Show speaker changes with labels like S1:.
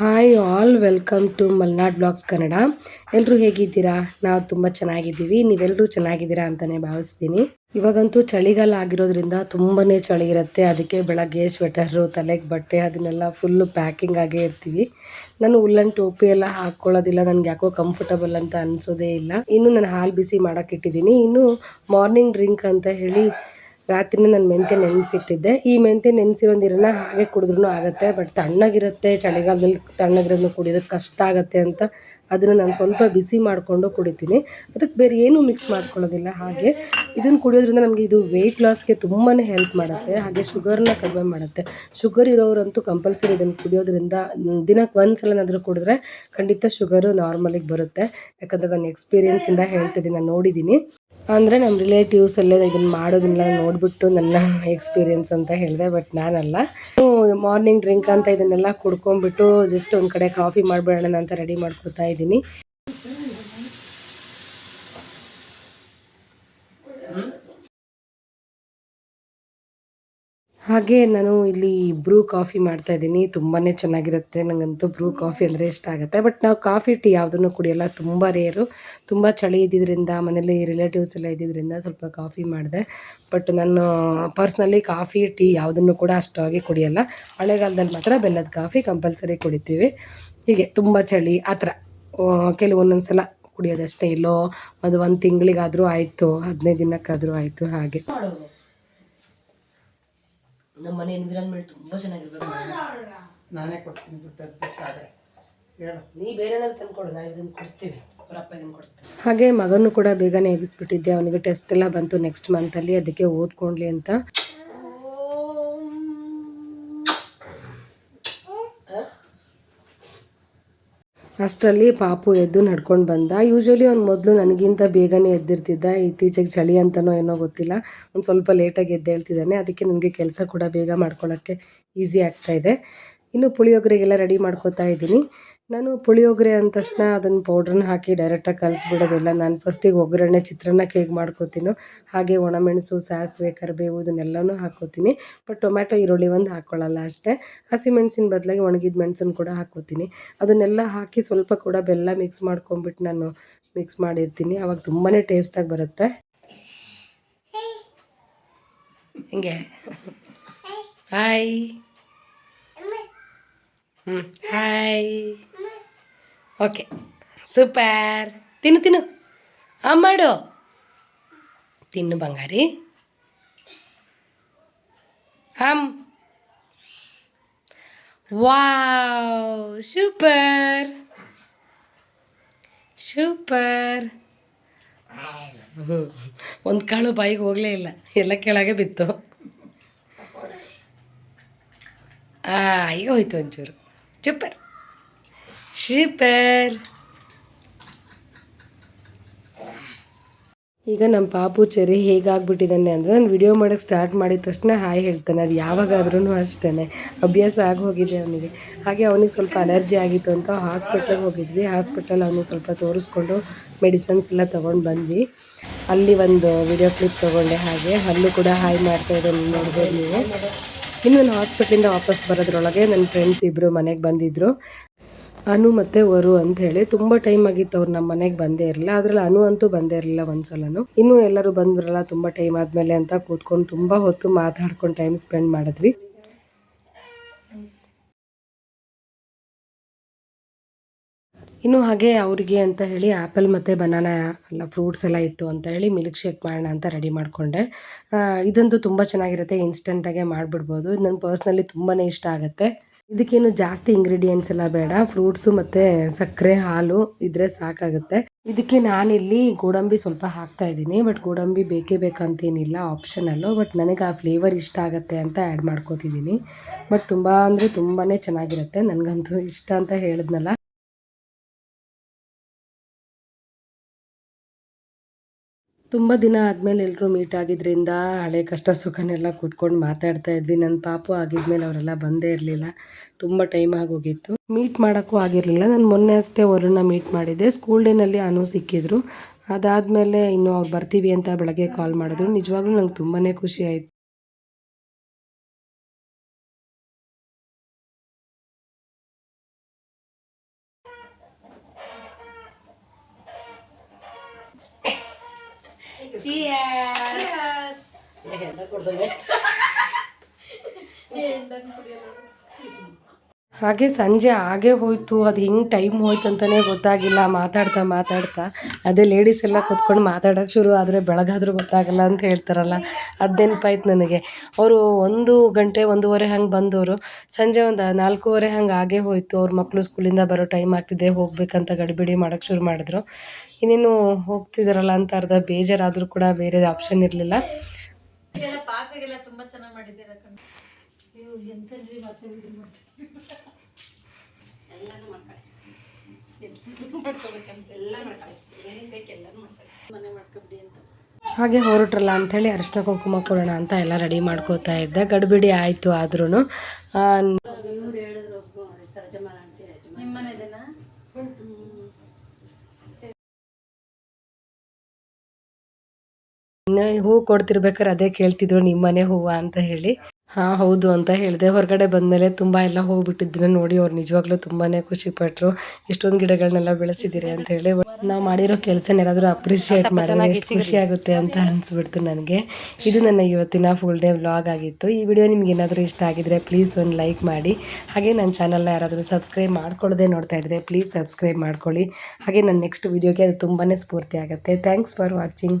S1: Hi all, welcome to Malnad blogs Kannada. ಎಲ್ಲರೂ ಹೇಗಿದ್ದೀರಾ? ನಾವು ತುಂಬ ಚೆನ್ನಾಗಿದ್ದೀವಿ. ನೀವೆಲ್ಲರೂ ಚೆನ್ನಾಗಿದ್ದೀರಾ ಅಂತಲೇ ಭಾವಿಸ್ತೀನಿ. ಇವಾಗಂತೂ ಚಳಿಗಾಲ ಆಗಿರೋದ್ರಿಂದ ತುಂಬಾ ಚಳಿ ಇರುತ್ತೆ. ಅದಕ್ಕೆ ಬೆಳಗ್ಗೆ ಸ್ವೆಟರು, ತಲೆಗೆ ಬಟ್ಟೆ ಅದನ್ನೆಲ್ಲ ಫುಲ್ಲು ಪ್ಯಾಕಿಂಗ್ ಆಗೇ ಇರ್ತೀವಿ. ನಾನು ಉಲ್ಲನ್ ಟೋಪಿ ಎಲ್ಲ ಹಾಕ್ಕೊಳ್ಳೋದಿಲ್ಲ ನನಗೆ ಯಾಕೋ ಕಂಫರ್ಟಬಲ್ ಅಂತ ಅನಿಸೋದೇ ಇಲ್ಲ. ಇನ್ನು ನಾನು ಹಾಲು ಬಿಸಿ ಮಾಡೋಕ್ಕಿಟ್ಟಿದ್ದೀನಿ ಇನ್ನು ಮಾರ್ನಿಂಗ್ ಡ್ರಿಂಕ್ ಅಂತ ಹೇಳಿ ರಾತ್ರಿನೇ ನಾನು ಮೆಂತ್ಯ ನೆನೆಸಿಟ್ಟಿದ್ದೆ. ಈ ಮೆಂತ್ಯ ನೆನೆಸಿರೋ ನೀರನ್ನ ಹಾಗೆ ಕುಡಿದ್ರೂ ಆಗುತ್ತೆ ಬಟ್ ತಣ್ಣಗಿರುತ್ತೆ, ಚಳಿಗಾಲದಲ್ಲಿ ತಣ್ಣಗಿರೋದನ್ನ ಕುಡಿಯೋದಕ್ಕೆ ಕಷ್ಟ ಆಗುತ್ತೆ ಅಂತ ಅದನ್ನು ನಾನು ಸ್ವಲ್ಪ ಬಿಸಿ ಮಾಡಿಕೊಂಡು ಕುಡಿತೀನಿ. ಅದಕ್ಕೆ ಬೇರೆ ಏನೂ ಮಿಕ್ಸ್ ಮಾಡ್ಕೊಳ್ಳೋದಿಲ್ಲ. ಹಾಗೆ ಇದನ್ನು ಕುಡಿಯೋದ್ರಿಂದ ನಮಗೆ ಇದು ವೆಯ್ಟ್ ಲಾಸ್ಗೆ ತುಂಬಾ ಹೆಲ್ಪ್ ಮಾಡುತ್ತೆ. ಹಾಗೆ ಶುಗರ್ನ ಕಡಿಮೆ ಮಾಡುತ್ತೆ. ಶುಗರ್ ಇರೋರಂತೂ ಕಂಪಲ್ಸರಿ ಇದನ್ನು ಕುಡಿಯೋದ್ರಿಂದ ದಿನಕ್ಕೆ ಒಂದು ಸಲನಾದರೂ ಕುಡಿದ್ರೆ ಖಂಡಿತ ಶುಗರು ನಾರ್ಮಲಿಗೆ ಬರುತ್ತೆ. ಯಾಕಂದರೆ ನಾನು ಎಕ್ಸ್ಪೀರಿಯೆನ್ಸಿಂದ ಹೇಳ್ತಿದ್ದೀನಿ, ನಾನು ನೋಡಿದ್ದೀನಿ. ಅಂದರೆ ನಮ್ಮ ರಿಲೇಟಿವ್ಸ್ ಅಲ್ಲೇ ಇದನ್ನು ಮಾಡೋದನ್ನ ನೋಡಿಬಿಟ್ಟು ನನ್ನ ಎಕ್ಸ್ಪೀರಿಯನ್ಸ್ ಅಂತ ಹೇಳಿದೆ ಬಟ್ ನಾನಲ್ಲ. ಮಾರ್ನಿಂಗ್ ಡ್ರಿಂಕ್ ಅಂತ ಇದನ್ನೆಲ್ಲ ಕುಡ್ಕೊಂಡ್ಬಿಟ್ಟು ಜಸ್ಟ್ ಒಂದು ಕಡೆ ಕಾಫಿ ಮಾಡಿಬಿಡೋಣ ಅಂತ ರೆಡಿ ಮಾಡ್ಕೊತಾ ಇದ್ದೀನಿ. ಹಾಗೆ ನಾನು ಇಲ್ಲಿ ಬ್ರೂ ಕಾಫಿ ಮಾಡ್ತಾ ಇದ್ದೀನಿ. ತುಂಬಾ ಚೆನ್ನಾಗಿರುತ್ತೆ. ನನಗಂತೂ ಬ್ರೂ ಕಾಫಿ ಅಂದರೆ ಇಷ್ಟ ಆಗುತ್ತೆ. ಬಟ್ ನಾವು ಕಾಫಿ ಟೀ ಯಾವುದನ್ನು ಕುಡಿಯೋಲ್ಲ. ತುಂಬ ರೇರು. ತುಂಬ ಚಳಿ ಇದ್ದಿದ್ದರಿಂದ ಮನೇಲಿ ರಿಲೇಟಿವ್ಸ್ ಎಲ್ಲ ಇದ್ದಿದ್ದರಿಂದ ಸ್ವಲ್ಪ ಕಾಫಿ ಮಾಡಿದೆ. ಬಟ್ ನಾನು ಪರ್ಸ್ನಲಿ ಕಾಫಿ ಟೀ ಯಾವುದನ್ನು ಕೂಡ ಅಷ್ಟಾಗಿ ಕುಡಿಯೋಲ್ಲ. ಮಳೆಗಾಲದಲ್ಲಿ ಮಾತ್ರ ಬೆಲ್ಲದ ಕಾಫಿ ಕಂಪಲ್ಸರಿ ಕುಡಿತೀವಿ. ಹೀಗೆ ತುಂಬ ಚಳಿ. ಆ ಥರ. ಕೆಲವೊಂದೊಂದು ಸಲ ಕುಡಿಯೋದಷ್ಟೇ. ಇಲ್ಲೋ ಅದು ಒಂದು ತಿಂಗಳಿಗಾದರೂ ಆಯಿತು. ಹದಿನೈದು ದಿನಕ್ಕಾದರೂ ಆಯಿತು ಹಾಗೆ. ನಮ್ಮ ಮನೆ ಎನ್ವಿರಾನ್ಮೆಂಟ್ ತುಂಬ ಚೆನ್ನಾಗಿರ್ಬೇಕು.
S2: ನಾನೇ ಕೊಡ್ತೀನಿ ದುಡ್ಡು ಅಡ್ಜಸ್ಟ್ ಆದರೆ. ಹೇಳು.
S1: ನೀ ಬೇರೆ ಏನಾದ್ರು ತಂದ್ಕೊಡು ನಾವು ಇದನ್ನು ಕೊಡ್ತೀವಿ ಅವರಪ್ಪ ಇದನ್ನು ಕೊಡಿಸ್ತೀವಿ ಹಾಗೆ ಮಗನೂ ಕೂಡ ಬೇಗನೆ ಎಬ್ಬಿಸ್ಬಿಟ್ಟಿದ್ದೆ. ಅವನಿಗೆ ಟೆಸ್ಟ್ ಎಲ್ಲ ಬಂತು ನೆಕ್ಸ್ಟ್ ಮಂತಲ್ಲಿ ಅದಕ್ಕೆ ಓದ್ಕೊಂಡ್ಲಿ ಅಂತ. ಅಷ್ಟರಲ್ಲಿ ಪಾಪು ಎದ್ದು ನಡ್ಕೊಂಡು ಬಂದ. ಯೂಶ್ವಲಿ ಅವ್ನು ಮೊದಲು ನನಗಿಂತ ಬೇಗನೆ ಎದ್ದಿರ್ತಿದ್ದ. ಇತ್ತೀಚೆಗೆ ಚಳಿ ಅಂತನೋ ಏನೋ ಗೊತ್ತಿಲ್ಲ. ಒಂದು ಸ್ವಲ್ಪ ಲೇಟಾಗಿ ಎದ್ದೇಳ್ತಿದ್ದಾನೆ. ಅದಕ್ಕೆ ನನಗೆ ಕೆಲಸ ಕೂಡ ಬೇಗ ಮಾಡ್ಕೊಳ್ಳೋಕ್ಕೆ ಈಸಿ ಆಗ್ತಾಯಿದೆ ಇನ್ನು ಪುಳಿಯೋಗರೆಗೆಲ್ಲ ರೆಡಿ ಮಾಡ್ಕೋತಾ ಇದ್ದೀನಿ. ನಾನು ಪುಳಿಯೋಗರೆ ಅಂದ ತಕ್ಷಣ ಅದನ್ನು ಪೌಡ್ರನ್ನ ಹಾಕಿ ಡೈರೆಕ್ಟಾಗಿ ಕಲಸಿಬಿಡೋದಿಲ್ಲ ನಾನು ಫಸ್ಟಿಗೆ ಒಗ್ಗರಣೆ ಚಿತ್ರಾನ್ನಕ್ಕೆ ಹೇಗೆ ಮಾಡ್ಕೋತೀನೋ ಹಾಗೆ ಒಣಮೆಣಸು ಸಾಸಿವೆ ಕರಿಬೇವು ಇದನ್ನೆಲ್ಲನೂ ಹಾಕ್ಕೋತೀನಿ ಬಟ್ ಟೊಮ್ಯಾಟೊ ಈರುಳ್ಳಿ ಒಂದು ಹಾಕ್ಕೊಳ್ಳಲ್ಲ ಅಷ್ಟೇ. ಹಸಿಮೆಣ್ಸಿನ ಬದಲಾಗಿ ಒಣಗಿದ ಮೆಣಸನ್ನು ಕೂಡ ಹಾಕೋತೀನಿ. ಅದನ್ನೆಲ್ಲ ಹಾಕಿ ಸ್ವಲ್ಪ ಕೂಡ ಬೆಲ್ಲ ಮಿಕ್ಸ್ ಮಾಡ್ಕೊಂಬಿಟ್ಟು ನಾನು ಮಿಕ್ಸ್ ಮಾಡಿರ್ತೀನಿ. ಅವಾಗ ತುಂಬಾ ಟೇಸ್ಟಾಗಿ ಬರುತ್ತೆ. ಹಿಂಗೆ? ಹಾಯ್ ಹ್ಞೂ ಹಾಯ್ ಓಕೆ ಸೂಪರ್ ತಿನ್ನು ತಿನ್ನು. ಹಾಂ ಮಾಡು. ತಿನ್ನು, ಬಂಗಾರಿ. ಹಾಂ ವಾವ್ ಸೂಪರ್ ಸೂಪರ್ ಒಂದು ಕಾಳು ಬಾಯಿಗೆ ಹೋಗಲೇ ಇಲ್ಲ. ಎಲ್ಲ ಕೆಳಗೆ ಬಿತ್ತು. ಈಗ ಹೋಯ್ತು ಒಂಚೂರು. ಸೂಪರ್ ಶ್ರೀಪರ್ ಈಗ ನಮ್ಮ ಪಾಪು ಚರಿ ಹೇಗಾಗ್ಬಿಟ್ಟಿದ್ದಾನೆ ಅಂದರೆ ನಾನು ವಿಡಿಯೋ ಮಾಡೋಕ್ಕೆ ಸ್ಟಾರ್ಟ್ ಮಾಡಿದ ತಕ್ಷಣ ಹಾಯ್ ಹೇಳ್ತಾನೆ. ಅದು ಯಾವಾಗಾದ್ರೂ ಅಷ್ಟೇ ಅಭ್ಯಾಸ ಆಗಿ ಹೋಗಿದೆ ಅವನಿಗೆ. ಹಾಗೆ ಅವನಿಗೆ ಸ್ವಲ್ಪ ಅಲರ್ಜಿ ಆಗಿತ್ತು ಅಂತ ಹಾಸ್ಪಿಟ್ಲಿಗೆ ಹೋಗಿದ್ವಿ. ಹಾಸ್ಪಿಟಲ್ ಅವನಿಗೆ ಸ್ವಲ್ಪ ತೋರಿಸ್ಕೊಂಡು ಮೆಡಿಸನ್ಸ್ ಎಲ್ಲ ತೊಗೊಂಡು ಬಂದ್ವಿ. ಅಲ್ಲಿ ಒಂದು ವಿಡಿಯೋ ಕ್ಲಿಪ್ ತೊಗೊಂಡೆ ಹಾಗೆ. ಅಲ್ಲೂ ಕೂಡ ಹಾಯ್ ಮಾಡ್ತಾ ಇದ್ದಾನೆ. ನೋಡ್ಬೋದು ನೀವು. ಇನ್ನು ನಾನು ಹಾಸ್ಪಿಟ್ಲಿಂದ ವಾಪಸ್ ಬರೋದ್ರೊಳಗೆ ನನ್ನ ಫ್ರೆಂಡ್ಸ್ ಇಬ್ಬರು ಮನೆಗೆ ಬಂದಿದ್ದರು ಅನು ಮತ್ತು ವರು ಅಂತ ಹೇಳಿ ತುಂಬ ಟೈಮ್ ಆಗಿತ್ತು ಅವ್ರು ನಮ್ಮ ಮನೆಗೆ ಬಂದೇ ಇರಲಿಲ್ಲ. ಅದ್ರಲ್ಲಿ ಅನು ಅಂತೂ ಬಂದೇ ಇರಲಿಲ್ಲ ಒಂದ್ಸಲನು. ಇನ್ನೂ ಎಲ್ಲರೂ ಬಂದ್ರಲ್ಲ ತುಂಬ ಟೈಮ್ ಆದಮೇಲೆ ಅಂತ ಕೂತ್ಕೊಂಡು ತುಂಬ ಹೊತ್ತು ಮಾತಾಡ್ಕೊಂಡು ಟೈಮ್ ಸ್ಪೆಂಡ್ ಮಾಡಿದ್ವಿ. ಇನ್ನು ಹಾಗೆ ಅವರಿಗೆ ಅಂತ ಹೇಳಿ ಆ್ಯಪಲ್ ಮತ್ತು ಬನಾನಾ ಎಲ್ಲ ಫ್ರೂಟ್ಸ್ ಎಲ್ಲ ಇತ್ತು ಅಂತ ಹೇಳಿ ಮಿಲ್ಕ್ ಶೇಕ್ ಮಾಡೋಣ ಅಂತ ರೆಡಿ ಮಾಡಿಕೊಂಡೆ. ಇದಂತೂ ತುಂಬ ಚೆನ್ನಾಗಿರುತ್ತೆ ಇನ್ಸ್ಟೆಂಟಾಗೆ ಮಾಡಿಬಿಡ್ಬೋದು. ಇದು ನನ್ನ ಪರ್ಸ್ನಲಿ ತುಂಬಾ ಇಷ್ಟ ಆಗುತ್ತೆ. ಇದಕ್ಕೇನು ಜಾಸ್ತಿ ಇಂಗ್ರೀಡಿಯೆಂಟ್ಸ್ ಎಲ್ಲ ಬೇಡ. ಫ್ರೂಟ್ಸು ಮತ್ತು ಸಕ್ಕರೆ, ಹಾಲು ಇದ್ರೆ ಸಾಕಾಗುತ್ತೆ. ಇದಕ್ಕೆ ನಾನಿಲ್ಲಿ ಗೋಡಂಬಿ ಸ್ವಲ್ಪ ಹಾಕ್ತಾ ಇದ್ದೀನಿ. ಬಟ್ ಗೋಡಂಬಿ ಬೇಕೇ ಬೇಕಂತೇನಿಲ್ಲ ಆಪ್ಷನಲ್ಲು ಬಟ್ ನನಗೆ ಆ ಫ್ಲೇವರ್ ಇಷ್ಟ ಆಗುತ್ತೆ ಅಂತ ಆ್ಯಡ್ ಮಾಡ್ಕೋತಿದ್ದೀನಿ. ಬಟ್ ತುಂಬ ಅಂದರೆ ತುಂಬಾ ಚೆನ್ನಾಗಿರುತ್ತೆ. ನನಗಂತೂ ಇಷ್ಟ ಅಂತ ಹೇಳಿದ್ನಲ್ಲ. ತುಂಬ ದಿನ ಆದಮೇಲೆ ಎಲ್ಲರೂ ಮೀಟ್ ಆಗಿದ್ದರಿಂದ ಹಳೆ ಕಷ್ಟ ಸುಖನೆಲ್ಲ ಕೂತ್ಕೊಂಡು ಮಾತಾಡ್ತಾ ಇದ್ವಿ. ನನ್ನ ಪಾಪು ಆಗಿದ್ಮೇಲೆ ಅವರೆಲ್ಲ ಬಂದೇ ಇರಲಿಲ್ಲ. ತುಂಬ ಟೈಮ್ ಆಗೋಗಿತ್ತು. ಮೀಟ್ ಮಾಡೋಕ್ಕೂ ಆಗಿರಲಿಲ್ಲ. ನಾನು ಮೊನ್ನೆ ಅಷ್ಟೇ ಅವರನ್ನ ಮೀಟ್ ಮಾಡಿದ್ದೆ. ಸ್ಕೂಲ್ ಡೇನಲ್ಲಿ ಅನು ಸಿಕ್ಕಿದ್ರು. ಅದಾದಮೇಲೆ ಇನ್ನು ಅವ್ರು ಬರ್ತೀವಿ ಅಂತ ಬೆಳಗ್ಗೆ ಕಾಲ್ ಮಾಡಿದ್ರು. ನಿಜವಾಗ್ಲೂ ನಂಗೆ ತುಂಬಾ ಖುಷಿ ಆಯಿತು. Cheers. Cheers. ಹಾಗೆ ಸಂಜೆ ಆಗೇ ಹೋಯ್ತು. ಅದು ಹೆಂಗೆ ಟೈಮ್ ಹೋಯ್ತು ಅಂತಲೇ ಗೊತ್ತಾಗಿಲ್ಲ. ಮಾತಾಡ್ತಾ ಮಾತಾಡ್ತಾ ಅದೇ ಲೇಡೀಸ್ ಎಲ್ಲ ಕೂತ್ಕೊಂಡು ಮಾತಾಡೋಕೆ ಶುರು ಆದರೆ ಬೆಳಗಾದ್ರೂ ಗೊತ್ತಾಗಲ್ಲ ಅಂತ ಹೇಳ್ತಾರಲ್ಲ. ಅದು ನೆನಪಾಯ್ತು ನನಗೆ. ಅವರು ಒಂದು ಗಂಟೆ ಒಂದೂವರೆ ಹಂಗೆ ಬಂದವರು ಸಂಜೆ ಒಂದು ನಾಲ್ಕೂವರೆ ಹಂಗೆ ಆಗೇ ಹೋಯ್ತು. ಅವ್ರ ಮಕ್ಕಳು ಸ್ಕೂಲಿಂದ ಬರೋ ಟೈಮ್ ಆಗ್ತಿದೆ. ಹೋಗ್ಬೇಕಂತ ಗಡಿಬಿಡಿ ಮಾಡೋಕೆ ಶುರು ಮಾಡಿದ್ರು. ಇನ್ನೇನು ಹೋಗ್ತಿದ್ದಾರಲ್ಲ ಅಂತ ಅರ್ಧ ಬೇಜಾರಾದರೂ ಕೂಡ ಬೇರೆ ಆಪ್ಷನ್ ಇರಲಿಲ್ಲ.
S3: ಪಾತ್ರೆಗೆಲ್ಲ ತುಂಬಾ ಚೆನ್ನಾಗಿ ಮಾಡಿದ್ದೀರಾ ನೀವು ಎಂತನ್ರಿ ಮತ್ತೆ. ಎಲ್ಲಾನು ಮಾಡ್ಕೊಳ್ಳಿ ಮಾಡ್ಕೋಬೇಕಂತ ಎಲ್ಲ ಮಾಡ್ಕೊಳ್ಳಿ ಏನೇನು ಬೇಕು ಎಲ್ಲಾನು ಮಾಡ್ಕೊಳ್ಳಿ ಮನೆ ಮಾಡ್ಕೊಬಿಡಿ ಅಂತ.
S1: ಹಾಗೆ ಹೊರಟ್ರಲ್ಲ ಅಂಥೇಳಿ ಅರಿಶಿನ ಕುಂಕುಮ ಕೊಡೋಣ ಅಂತ ಎಲ್ಲ ರೆಡಿ ಮಾಡ್ಕೋತಾ ಇದ್ದೆ. ಗಡಿಬಿಡಿ ಆಯಿತು ಆದ್ರೂ
S3: ಇವ್ರು ಹೇಳಿದ್ರು ಒಬ್ಬ ಸರಜಮ್ಮ ಆಂಟಿ ನಿಮ್ಮ ಮನೆದೇನಾ?
S1: ಹೂ ಕೊಡ್ತಿರ್ಬೇಕಾದ್ರೆ ಅದೇ ಕೇಳ್ತಿದ್ರು ನಿಮ್ಮನೆ ಹೂವು ಅಂತ ಹೇಳಿ. ಹಾಂ ಹೌದು ಅಂತ ಹೇಳಿದೆ. ಹೊರಗಡೆ ಬಂದಮೇಲೆ ತುಂಬ ಎಲ್ಲ ಹೋಗ್ಬಿಟ್ಟಿದ್ದನ್ನ ನೋಡಿ ಅವ್ರು ನಿಜವಾಗ್ಲೂ ತುಂಬಾ ಖುಷಿಪಟ್ಟರು ಇಷ್ಟೊಂದು ಗಿಡಗಳನ್ನೆಲ್ಲ ಬೆಳೆಸಿದ್ದೀರಿ ಅಂತ ಹೇಳಿ. ನಾವು ಮಾಡಿರೋ ಕೆಲಸನ ಯಾರಾದರೂ ಅಪ್ರಿಷಿಯೇಟ್ ಮಾಡಿದ್ರೆ ಎಷ್ಟು ಖುಷಿ ಆಗುತ್ತೆ ಅಂತ ಅನಿಸ್ಬಿಡ್ತು ನನಗೆ. ಇದು ನನ್ನ ಇವತ್ತಿನ ಫುಲ್ ಡೇ ವ್ಲಾಗ್ ಆಗಿತ್ತು. ಈ ವಿಡಿಯೋ ನಿಮ್ಗೆ ಏನಾದರೂ ಇಷ್ಟ ಆಗಿದ್ರೆ ಪ್ಲೀಸ್ ಒಂದು ಲೈಕ್ ಮಾಡಿ. ಹಾಗೆ ನನ್ನ ಚಾನಲ್ನ ಯಾರಾದರೂ ಸಬ್ಸ್ಕ್ರೈಬ್ ಮಾಡ್ಕೊಳ್ಳದೆ ನೋಡ್ತಾ ಇದ್ದರೆ ಪ್ಲೀಸ್ ಸಬ್ಸ್ಕ್ರೈಬ್ ಮಾಡ್ಕೊಳ್ಳಿ. ಹಾಗೆ ನನ್ನ ನೆಕ್ಸ್ಟ್ ವಿಡಿಯೋಗೆ ಅದು ತುಂಬಾ ಸ್ಫೂರ್ತಿ ಆಗುತ್ತೆ. Thanks for watching